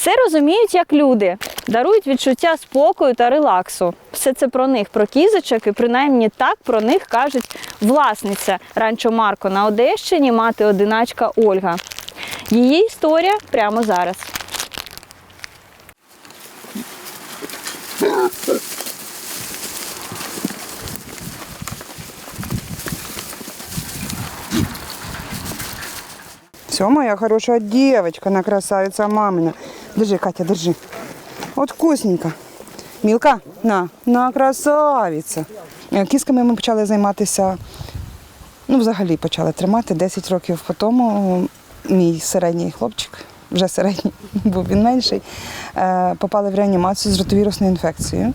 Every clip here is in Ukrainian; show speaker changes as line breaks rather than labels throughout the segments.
Все розуміють як люди, дарують відчуття спокою та релаксу. Все це про них, про кізочок, і принаймні так про них кажуть власниця ранчо Марко на Одещині, мати одиначка Ольга. Її історія прямо зараз.
Все, моя хорошая девочка, она красавица мамина. Держи, Катя, держи. От вкусненько. Мілка, на, на красавиця. Е, Кісками ми почали займатися, ну, взагалі почали тримати 10 років по тому. Мій середній хлопчик, вже середній, був він менший, е, попали в реанімацію з ротовірусною інфекцією.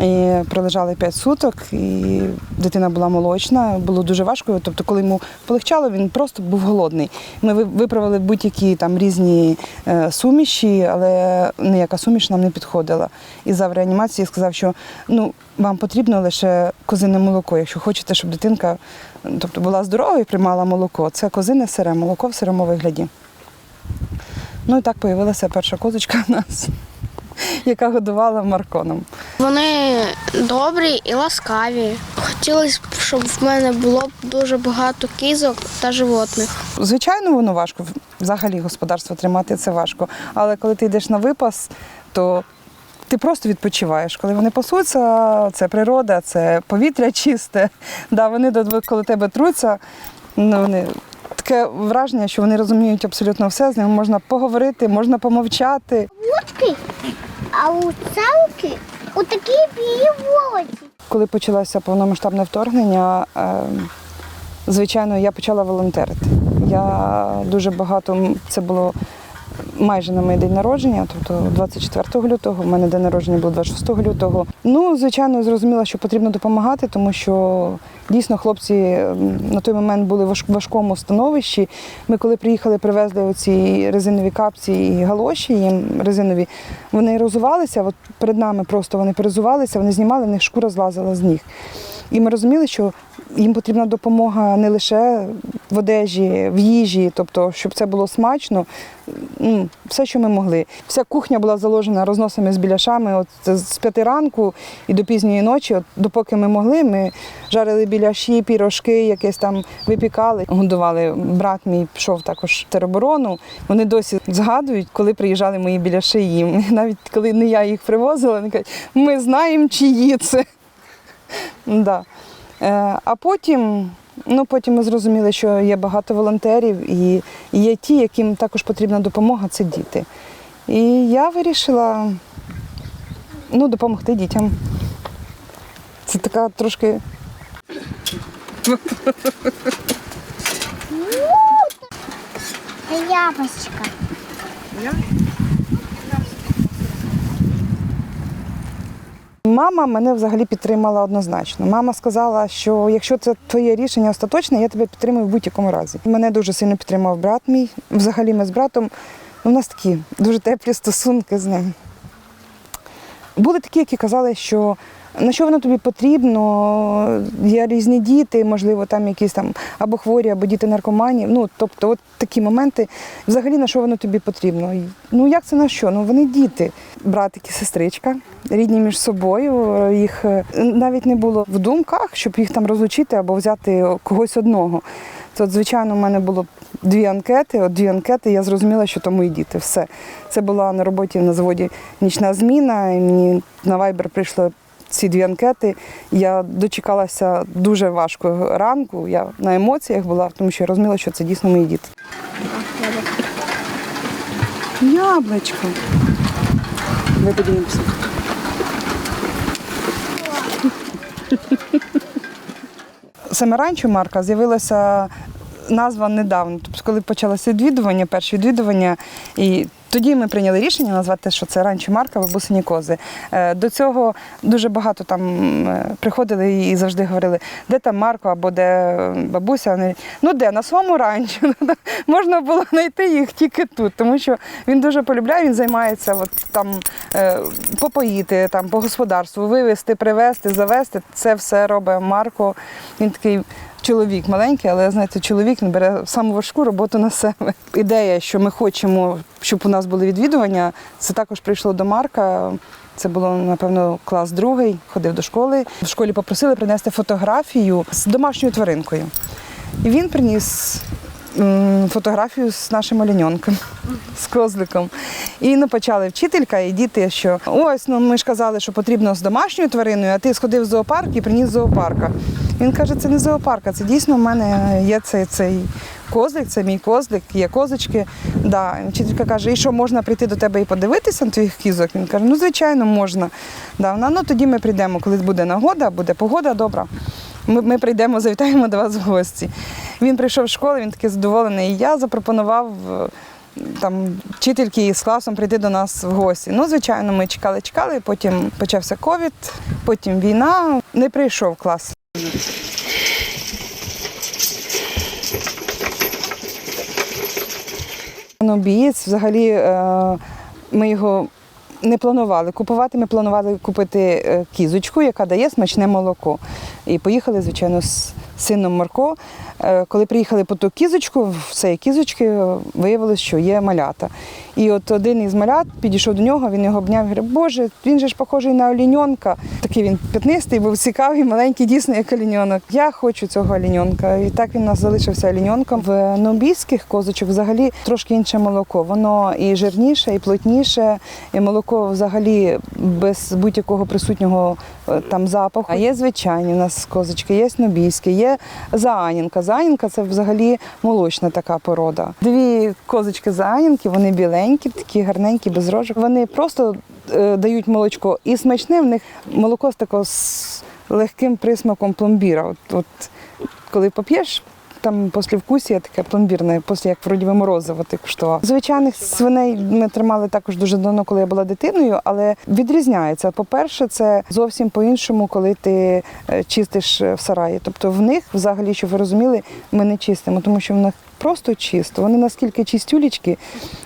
І пролежали 5 суток, і дитина була молочна, було дуже важко. Тобто, коли йому полегчало, він просто був голодний. Ми виправили будь-які там різні е, суміші, але ніяка суміш нам не підходила. І за реанімації сказав, що ну, вам потрібно лише козине молоко. Якщо хочете, щоб дитинка тобто, була здорова і приймала молоко, це козине сире молоко в сирому вигляді. Ну і так з'явилася перша козочка у нас, яка годувала марконом.
Вони добрі і ласкаві. Хотілося б, щоб в мене було б дуже багато кізок та животних.
Звичайно, воно важко. Взагалі господарство тримати це важко. Але коли ти йдеш на випас, то ти просто відпочиваєш. Коли вони пасуться, це природа, це повітря чисте. Да, вони до- коли тебе труться, ну, вони. Таке враження, що вони розуміють абсолютно все, з ними можна поговорити, можна помовчати.
Утки, а у цалки отакі білі волоті.
Коли почалося повномасштабне вторгнення, е, звичайно, я почала волонтерити. Я дуже багато, це було майже на мій день народження, тобто 24 лютого, у мене день народження було 26 лютого. Ну, звичайно, зрозуміла, що потрібно допомагати, тому що дійсно хлопці на той момент були в важ- важкому становищі. Ми, коли приїхали, привезли оці резинові капці і галоші їм резинові, вони розувалися, от перед нами просто вони перезувалися, вони знімали, в них шкура злазила з ніг. І ми розуміли, що їм потрібна допомога не лише в одежі, в їжі, тобто, щоб це було смачно, ну, все, що ми могли. Вся кухня була заложена розносами з біляшами. От з п'яти ранку і до пізньої ночі, от, допоки ми могли, ми жарили біляші, пірожки, якесь там випікали, годували. Брат мій пішов також в тероборону. Вони досі згадують, коли приїжджали мої біляши їм. Навіть коли не я їх привозила, вони кажуть, ми знаємо, чиї це. Е, А потім, ну, потім ми зрозуміли, що є багато волонтерів і є ті, яким також потрібна допомога, це діти. І я вирішила ну, допомогти дітям. Це така трошки.
Яблочко.
Мама мене взагалі підтримала однозначно. Мама сказала, що якщо це твоє рішення остаточне, я тебе підтримую в будь-якому разі. Мене дуже сильно підтримав брат мій. Взагалі ми з братом. У нас такі дуже теплі стосунки з ним. Були такі, які казали, що на що воно тобі потрібно, є різні діти, можливо, там якісь там або хворі, або діти наркоманів. Ну, тобто, от такі моменти, взагалі на що воно тобі потрібно. Ну як це на що? Ну вони діти, братик і сестричка, рідні між собою. Їх е, навіть не було в думках, щоб їх там розлучити або взяти когось одного. То, от, звичайно, у мене було дві анкети. От дві анкети, я зрозуміла, що то мої діти. Все. Це була на роботі на заводі нічна зміна, і мені на Viber прийшло ці дві анкети. Я дочекалася дуже важко ранку. Я на емоціях була, тому що я розуміла, що це дійсно мої діти. Яблочко. Ми подивимося. Саме ранчо марка з'явилася назва недавно. Тобто, коли почалося відвідування, перші відвідування, і тоді ми прийняли рішення назвати, що це ранчо марка бабусині кози. Е, До цього дуже багато там е, приходили і завжди говорили, де там Марко або де бабуся. Ну де, на своєму ранчо. Можна було знайти їх тільки тут, тому що він дуже полюбляє, він займається от, там, е, попоїти, там, по господарству, вивезти, привезти, завести. Це все робить Марко. Він такий чоловік маленький, але знаєте, чоловік не бере саму важку роботу на себе. Ідея, що ми хочемо, щоб у нас були відвідування, це також прийшло до Марка. Це було, напевно, клас другий, ходив до школи. В школі попросили принести фотографію з домашньою тваринкою. І він приніс фотографію з нашим олененком, з козликом. І ну, почали вчителька і діти, що ось ну ми ж казали, що потрібно з домашньою твариною, а ти сходив в зоопарк і приніс зоопарка. Він каже, це не зоопарк, а це дійсно в мене є цей, цей козлик, це мій козлик, є козочки. Да. Вчителька каже, і що можна прийти до тебе і подивитися на твоїх кізок? Він каже, ну звичайно, можна. Да. Вона, ну тоді ми прийдемо, коли буде нагода, буде погода добра. Ми, ми прийдемо, завітаємо до вас в гості. Він прийшов в школу, він такий задоволений. І я запропонував е, там вчительки з класом прийти до нас в гості. Ну, звичайно, ми чекали, чекали. Потім почався ковід, потім війна. Не прийшов клас. Бієць взагалі е, ми його не планували купувати. Ми планували купити е, кізочку, яка дає смачне молоко. І поїхали, звичайно, з сином Марко. Е, Коли приїхали по ту кізочку, в цієї кізочки е, виявилось, що є малята. І от один із малят підійшов до нього, він його обняв і говорить, Боже, він же ж похожий на оліньонка. Такий він п'ятнистий, був цікавий, маленький, дійсно як оліньонок. Я хочу цього оліньонка. І так він у нас залишився оліньонком. В нобійських козочок взагалі трошки інше молоко. Воно і жирніше, і плотніше, і молоко взагалі без будь-якого присутнього е, там запаху. А є звичайні у нас козочки, є снобійські, є заанінка. Заанінка це взагалі молочна така порода. Дві козочки заанінки, вони біленькі, такі гарненькі, без рожок. Вони просто е, дають молочко і смачне, в них молоко з такого з легким присмаком пломбіра. От, от коли поп'єш. Там послівкусія таке пломбірне, після як вроді морозиво ти куштував. Звичайних свиней ми тримали також дуже давно, коли я була дитиною, але відрізняється. По-перше, це зовсім по-іншому, коли ти е, чистиш е, в сараї. Тобто в них, взагалі, щоб ви розуміли, ми не чистимо, тому що в них просто чисто. Вони наскільки чистюлічки,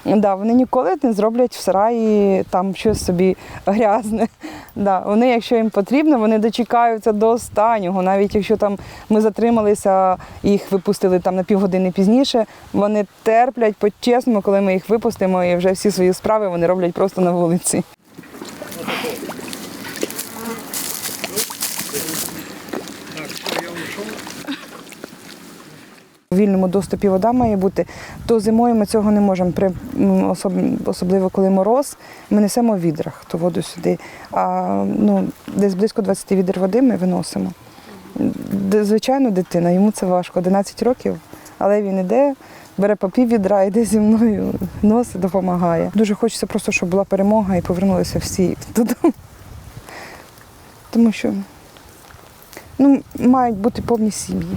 да, вони ніколи не зроблять в сараї там щось собі грязне. Да, вони, якщо їм потрібно, вони дочекаються до останнього. Навіть якщо там ми затрималися, їх випустили там на півгодини пізніше, вони терплять по-чесному, коли ми їх випустимо, і вже всі свої справи вони роблять просто на вулиці. У вільному доступі вода має бути, то зимою ми цього не можемо. При, особливо коли мороз, ми несемо в відрах ту воду сюди. А ну, десь близько 20 відер води ми виносимо. Звичайно, дитина, йому це важко, 11 років, але він іде, бере по пів відра, йде зі мною, носить, допомагає. Дуже хочеться просто, щоб була перемога і повернулися всі додому. Тому що ну, мають бути повні сім'ї.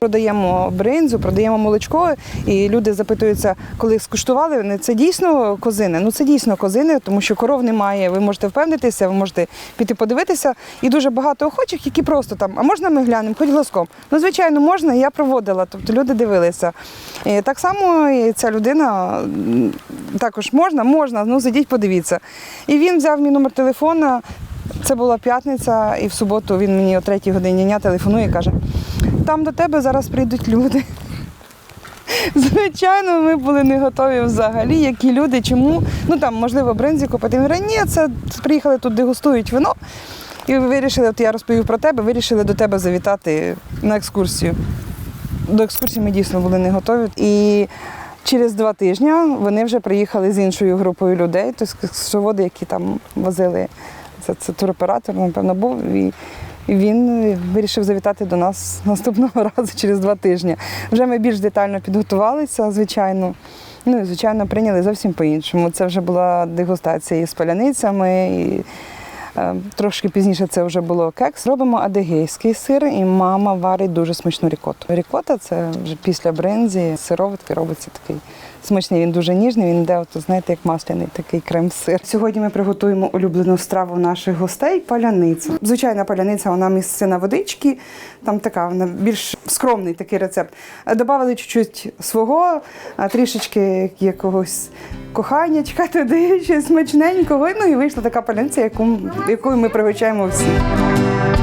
Продаємо бринзу, продаємо молочко, і люди запитуються, коли скуштували, вони, це дійсно козини. Ну це дійсно козини, тому що коров немає. Ви можете впевнитися, ви можете піти подивитися. І дуже багато охочих, які просто там, а можна ми глянемо, хоч глазком. Ну, звичайно, можна, я проводила, тобто люди дивилися. І так само і ця людина також можна, можна, ну зайдіть, подивіться. І він взяв мій номер телефона. Це була п'ятниця, і в суботу він мені о третій годині дня телефонує і каже: там до тебе зараз прийдуть люди. Звичайно, ми були не готові взагалі, які люди, чому. Ну там, можливо, бринзі купити. Він ні, це приїхали тут, дегустують вино. І вирішили, от я розповів про тебе, вирішили до тебе завітати на екскурсію. До екскурсії ми дійсно були не готові. І через два тижні вони вже приїхали з іншою групою людей, тобто екскурсоводи, які там возили. Це, це туроператор, напевно, був. І він вирішив завітати до нас наступного разу через два тижні. Вже ми більш детально підготувалися, звичайно. Ну і звичайно прийняли зовсім по-іншому. Це вже була дегустація із паляницями. І, е, трошки пізніше це вже було кекс. Робимо адегейський сир, і мама варить дуже смачну рікоту. Рікота це вже після бринзі, сироватки робиться такий смачний. Він дуже ніжний. Він йде, от, знаєте, як масляний такий крем-сир. Сьогодні ми приготуємо улюблену страву наших гостей паляницю. Звичайна паляниця, вона місцина водички. Там така вона більш скромний такий рецепт. Добавили чуть-чуть свого, а трішечки якогось коханячка туди, щось смачненького. Ну і вийшла така паляниця, яку, якою ми пригощаємо всіх.